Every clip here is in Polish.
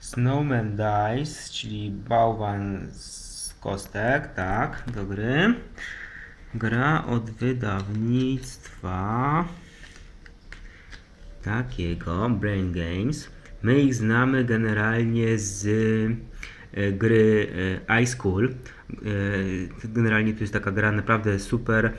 Snowman Dice, czyli bałwan z kostek, tak, do gry. Gra od wydawnictwa takiego, Brain Games. My ich znamy generalnie z e, gry e, iSchool. E, Generalnie to jest taka gra naprawdę super e,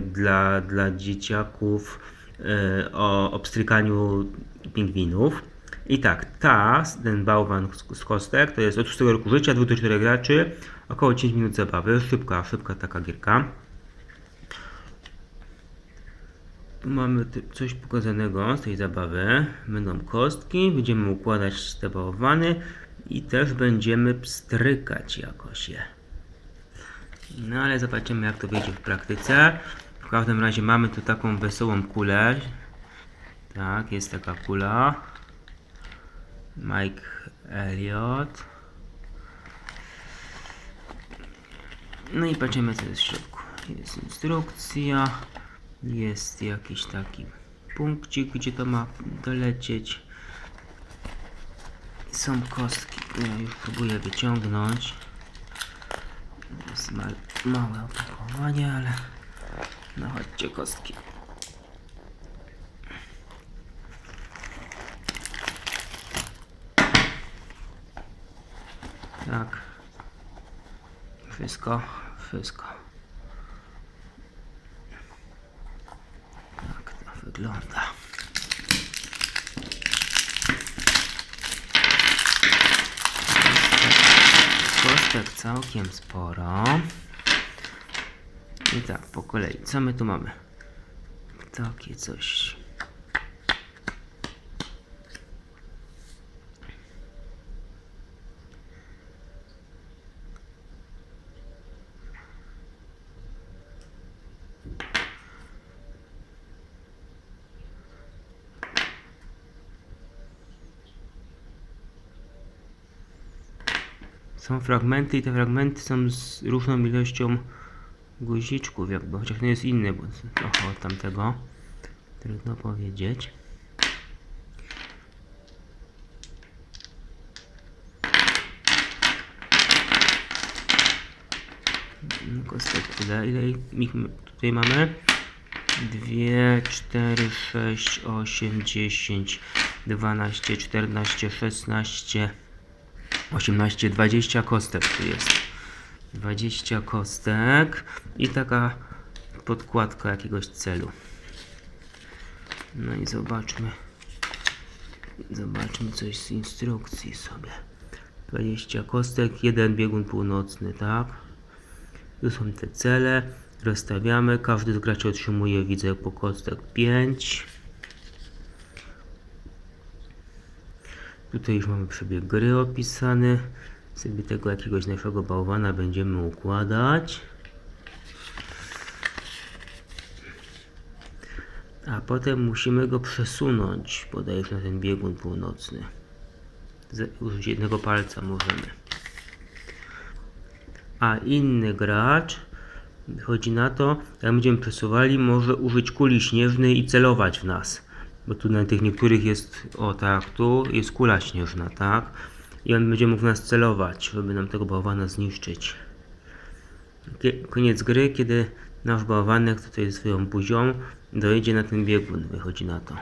dla, dla dzieciaków e, o obstrykaniu pingwinów. I tak, ta, ten bałwan z- z kostek, to jest od 6 roku życia, 2 do 4 graczy, około 10 minut zabawy, szybka, szybka taka gierka. Tu mamy coś pokazanego z tej zabawy. Będą kostki, będziemy układać te bałwany i też będziemy pstrykać jakoś je. No ale zobaczymy jak to wyjdzie w praktyce. W każdym razie mamy tu taką wesołą kulę. Tak, jest taka kula. Mike Elliot. No i patrzymy co jest w środku. Jest instrukcja. Jest jakiś taki punkcik, gdzie to ma dolecieć. Są kostki, ja już próbuję wyciągnąć. Jest ma małe opakowanie, ale no chodźcie kostki. Tak. Wszystko, wszystko. Tak to wygląda. Kostek całkiem sporo. I tak, po kolei. Co my tu mamy? Takie coś. Są fragmenty i te fragmenty są z różną ilością guziczków jakby, chociaż to jest inny, bo trochę od tamtego. Trudno powiedzieć. Kostek tyle. Ile ich tutaj mamy? 2, 4, 6, 8, 10, 12, 14, 16, 18, 20 kostek tu jest. 20 kostek i taka podkładka jakiegoś celu. No i zobaczmy. Zobaczmy coś z instrukcji sobie. 20 kostek, jeden biegun północny, tak? Tu są te cele. Rozstawiamy. Każdy z graczy otrzymuje, widzę, po kostek 5. Tutaj już mamy przebieg gry opisany. Sobie tego jakiegoś naszego bałwana będziemy układać. A potem musimy go przesunąć, bodajże na ten biegun północny. Użyć jednego palca możemy. A inny gracz, chodzi na to, jak będziemy przesuwali, może użyć kuli śnieżnej i celować w nas. Bo tu na tych niektórych jest, o tak, tu jest kula śnieżna, tak? I on będzie mógł nas celować, żeby nam tego bałwana zniszczyć. Koniec gry, kiedy nasz bałwanek tutaj swoją buzią dojedzie na ten biegun, wychodzi na to.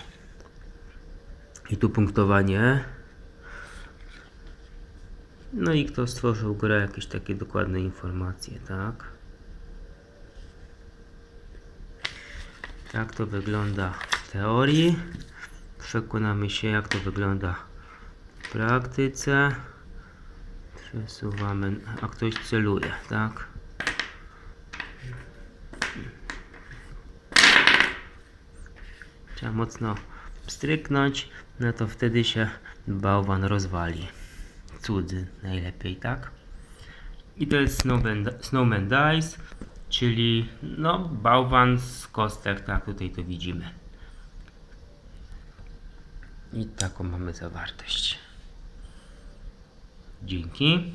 I tu punktowanie. No i kto stworzył grę, jakieś takie dokładne informacje, tak? Tak to wygląda w teorii. Przekonamy się, jak to wygląda w praktyce. Przesuwamy, a ktoś celuje, tak? Trzeba mocno pstryknąć, no to wtedy się bałwan rozwali. Cudzy najlepiej, tak? I to jest Snowman, snowman Dice, czyli no bałwan z kostek, tak tutaj to widzimy. I taką mamy zawartość. Dzięki.